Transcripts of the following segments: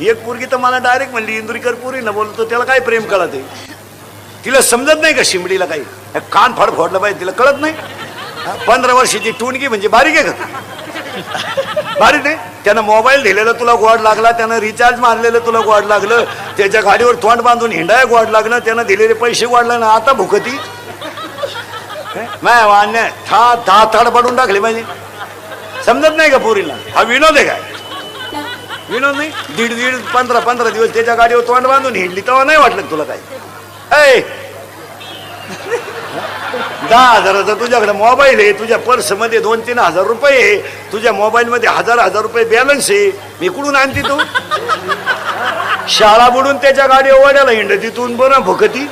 एक पोरगी तर मला डायरेक्ट म्हणली इंदुरीकर पोरी ना बोलतो त्याला काय प्रेम कळत आहे? तिला समजत नाही का शिमडीला काही? कान फाड फोडलं पाहिजे तिला कळत नाही? पंधरा वर्षाची टुणगी म्हणजे बारीक आहे का? बारीक नाही? त्यानं मोबाईल दिलेला तुला गोड लागला त्यानं रिचार्ज मारलेलं तुला गोड लागलं त्याच्या गाडीवर तोंड बांधून हिंडाय गोड लागलं त्यानं दिलेले पैसे वाढले ना आता भुकती? नाही मान्य था था थाड पडून टाकले पाहिजे. समजत नाही का पोरीला हा विनोद आहे काय? विनोद नाही? दीड दीड पंधरा पंधरा दिवस त्याच्या गाडीवर तोंड बांधून हिंडली तेव्हा नाही वाटलं तुला काय ऐ! दहा हजाराचा तुझ्याकडे मोबाईल आहे तुझ्या पर्समध्ये दोन तीन हजार रुपये आहे तुझ्या मोबाईल मध्ये हजार हजार रुपये बॅलन्स आहे मी कुठून आणते तू? शाळा बुडून त्याच्या गाडीवर वाड्याला हिंड तिथून बरं भुकती.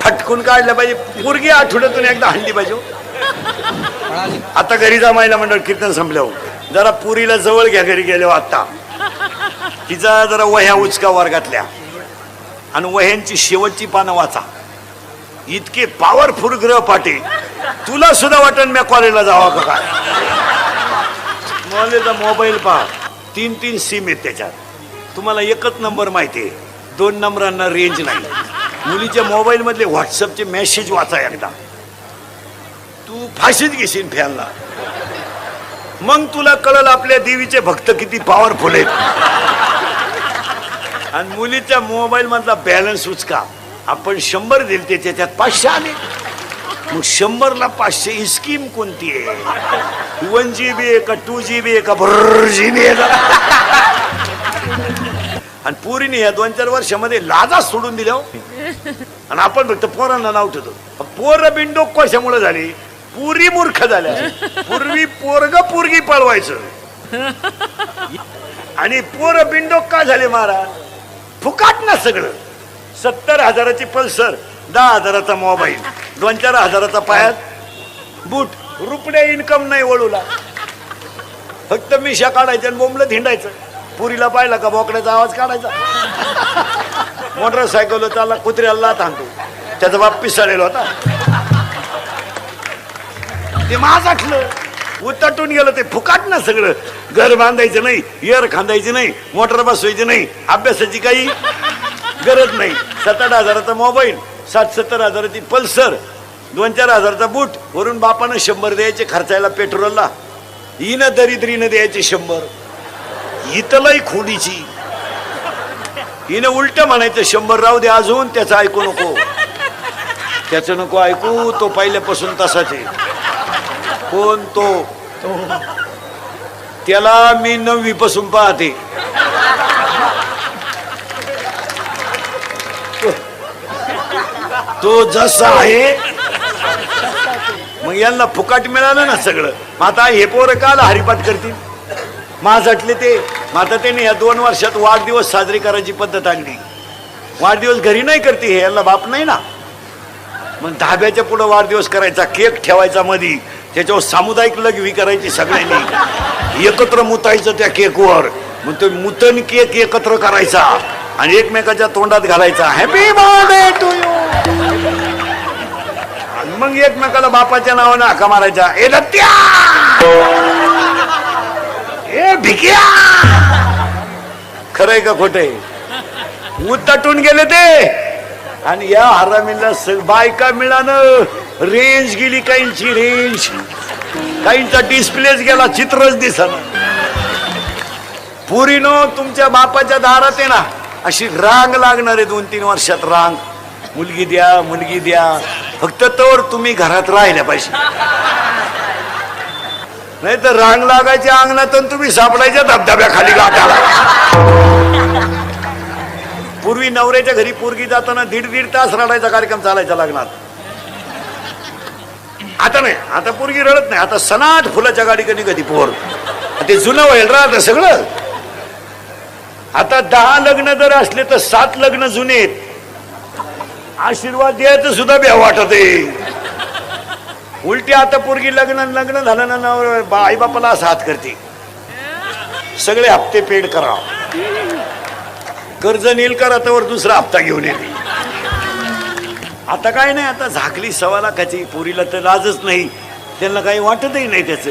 फटकून काढलं पाहिजे. पोरगी आठवड्यातून एकदा हल्ली पाहिजे हो. आता घरी जा महिला मंडळ कीर्तन संपल्यावर. जरा पुरीला जवळ घ्या घरी गेलो आता. तिचा जरा वह्या उचका वर्गातल्या. आणि वह्यांची शेवटची पानं वाचा. इतके पॉवरफुल ग्रह पाटे तुला सुद्धा वाटण मी कॉलेजला जावा का काय? कॉलेजचा मोबाईल पहा. तीन तीन सिम आहेत त्याच्यात. तुम्हाला एकच नंबर माहिती आहे. दोन नंबरांना रेंज नाही. मुलीच्या मोबाईल मधले व्हॉट्सअपचे मेसेज वाचा एकदा. तू फाशीच घेशील फॅनला मग तुला कळल आपल्या देवीचे भक्त किती पॉवरफुल आहेत. आणि मुलीच्या मोबाईल मधला बॅलन्स उचका. आपण शंभर दिले त्याच्यात पाचशे आले. मग शंभरला पाचशे ही स्कीम कोणती आहे? वन जी बी आहे का टू जी बी आहे का? भर जी बी आहे आणि पुरीने या दोन चार वर्षामध्ये लाजा सोडून दिल्या हो. आणि आपण फक्त पोरांना नाव ठेवतो. पोर बिंडो कशामुळे झाली? पुरी मूर्ख झाल्या. पूर्वी पोरग पोरगी पळवायचं. आणि पोर बिंडोक का झाले महाराज. फुकाट ना सगळं. सत्तर हजाराची पल्सर दहा हजाराचा मोबाईल दोन चार हजाराचा पायात बूट रुपडे इन्कम नाही वळूला. फक्त मिशा काढायच्या आणि बोंबलं हिंडायचं पुरीला पाहिला का बोकड्याचा आवाज काढायचा? मोटरसायकल त्याला कुत्र्याला थांबतो त्याचा बाप पिसाळेल होता. ते माझं आठलं. उतटून गेलं ते फुकाट ना सगळं. घर बांधायचं नाही एअर खांदायची नाही मोटर बसवायची नाही अभ्यासाची काही गरज नाही. सात आठ हजाराचा मोबाईल सात सत्तर हजाराची पल्सर दोन चार हजाराचा बूट वरून बापानं शंभर द्यायचे खर्चायला पेट्रोलला. इन दरिद्रीनं द्यायचे शंभर. इथलही खोडीची. हिनं उलट म्हणायचं शंभर राहू दे अजून त्याचं ऐकू नको. त्याचं नको ऐकू तो पहिल्यापासून तसाच आहे. कोण तो? त्याला मी नववी पासून पाहते. तो जसा आहे मग यांना फुकाट मिळालं ना सगळं. मग आता हे पोरं काल हरिपाठ करतील? माझटले ते मग आता त्याने या दोन वर्षात वाढदिवस साजरी करायची पद्धत आणली. वाढदिवस घरी नाही करते हे यांना बाप नाही ना? मग धाब्याच्या पुढं वाढदिवस करायचा केक ठेवायचा मधी. त्याच्यावर सामुदायिक लघवी करायची सगळ्यांनी. एकत्र मुतायचं त्या केकवर. मग तो मुतन केक एकत्र करायचा. आणि एकमेकाच्या तोंडात घालायचा. हॅपी बर्थडे टू यू मग एकमेकाला बापाच्या नावाने हाका मारायचा. ए दत्त्या! ए भिक्या! खरंय का खोटे उतटून गेले ते. आणि या हरामीला बायका मिळालं रेंज गेली काहींची रेंज काहींचा डिस्प्लेच गेला चित्रच दिसना. पुरीनो तुमच्या बापाच्या दारात आहे ना. अशी रांग लागणार आहे दोन तीन वर्षात रांग. मुलगी द्या मुलगी द्या. फक्त तर तुम्ही घरात राहिल्या पाहिजे. नाही तर रांग लागायच्या अंगणात आणि तुम्ही सापडायच्या धबधब्याखाली गाठाला पूर्वी नवऱ्याच्या घरी पोरगी जाताना दीड दीड तास रडायचा कार्यक्रम चालायचा लग्नात. आता नाही आता पोरगी रडत नाही आता सनाट फुलाच्या गाडी कधी कधी पोर. ते जुनं व्हायला राहत सगळं. आता दहा लग्न जर असले तर सात लग्न जुने आहेत. आशीर्वाद द्यायचं सुद्धा भ्या वाटत आहे. उलटी आता पोरगी लग्न लग्न झालं ना नवर आई बापाला असा हात करते. सगळे हप्ते पेड करा कर्ज नील करा तर दुसरा हप्ता घेऊन येते? आता काय नाही आता झाकली सव्वा लाखाची पोरीला तर लाजच नाही. त्यांना काही वाटतही नाही त्याचं.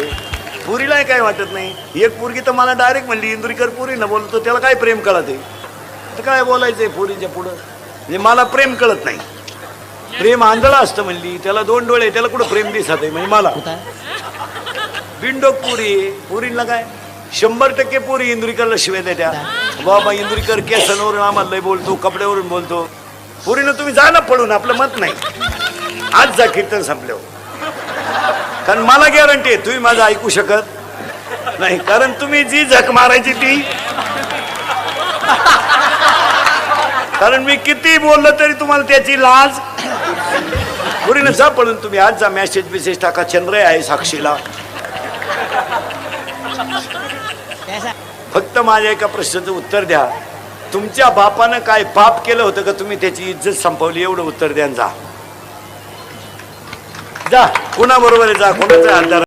पुरीला काय वाटत नाही? एक पोरगी तर मला डायरेक्ट म्हणली इंदुरीकर पुरी ना बोलतो त्याला काय प्रेम कळत? आहे तर काय बोलायचंय पुरीच्या पुढं? म्हणजे मला प्रेम कळत नाही. प्रेम आंधळा असतं म्हणली त्याला दोन डोळे त्याला कुठं प्रेम दिसत आहे म्हणजे मला? बिंडोक पुरी पुरीला काय? शंभर टक्के पुरी इंदुरीकरला शिवाय देत्या. बाबा इंदुरीकर केसांवरून आम्हाला लय बोलतो कपड्यावरून बोलतो. पुरीनं तुम्ही जा ना पडून आपलं मत नाही. आज जा कीर्तन संपल्यावर. कारण मला गॅरंटी आहे तुम्ही माझं ऐकू शकत नाही. कारण तुम्ही जी झक मारायची ती कारण मी किती बोललो तरी तुम्हाला त्याची लाज. पुरीनं जा पडून तुम्ही आज जा मेसेज बिसेज टाका चंद्र आहे साक्षीला फक्त माझ्या एका प्रश्नाचं उत्तर द्या. तुमच्या बापानं काय पाप केलं होतं का? तुम्ही त्याची इज्जत संपवली एवढं उत्तर द्या जा. जा कुणाबरोबर आहे? जा कोणाचा आधार